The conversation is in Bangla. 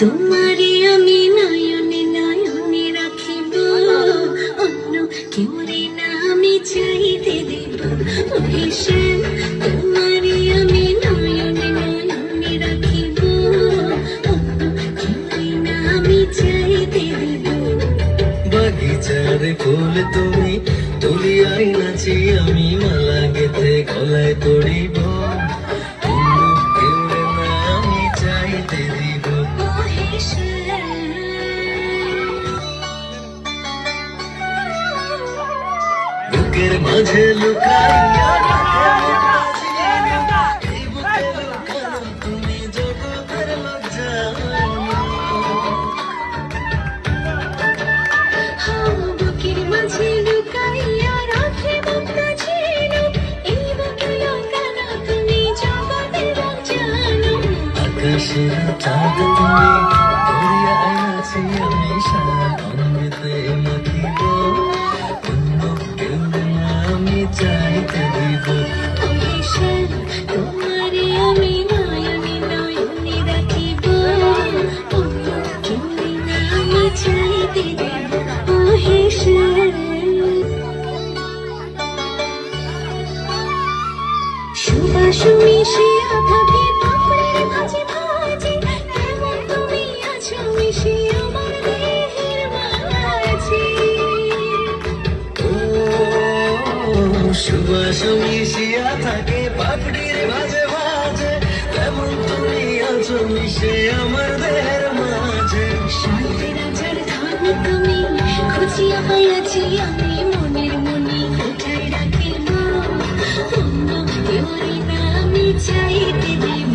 তোমারি আমি নয়নে নয়নে রাখিব। অন্য কেউ রে না আমি চাইতে দেব। ওহে শ্যাম তোমারি আমি নয়নে নয়নে বাগিচার ফুল তুমি তুলি আই নাচি, আমি মালা গেতে গলায় পড়িব তুমি জগতের জানো আকাশের চাঁদ তুমি দরিয়ায় নাচি আমি সারা অমৃতে সুবাস মিশিয়া থাকে পাপড়ির ভাজে ভাজে কেমন তুমি আছো মিশে আমার দেহের মাঝে? ও সুবাস মিশিয়া থাকে পাপড়ির ভাজে ভাজে তেমন তুমি আছো মিশে আমার দেহের মাঝে? শান্তি রাজার ধন তুমি খুঁজিয়া পাইয়াছি আমি আমি চাইতে দেব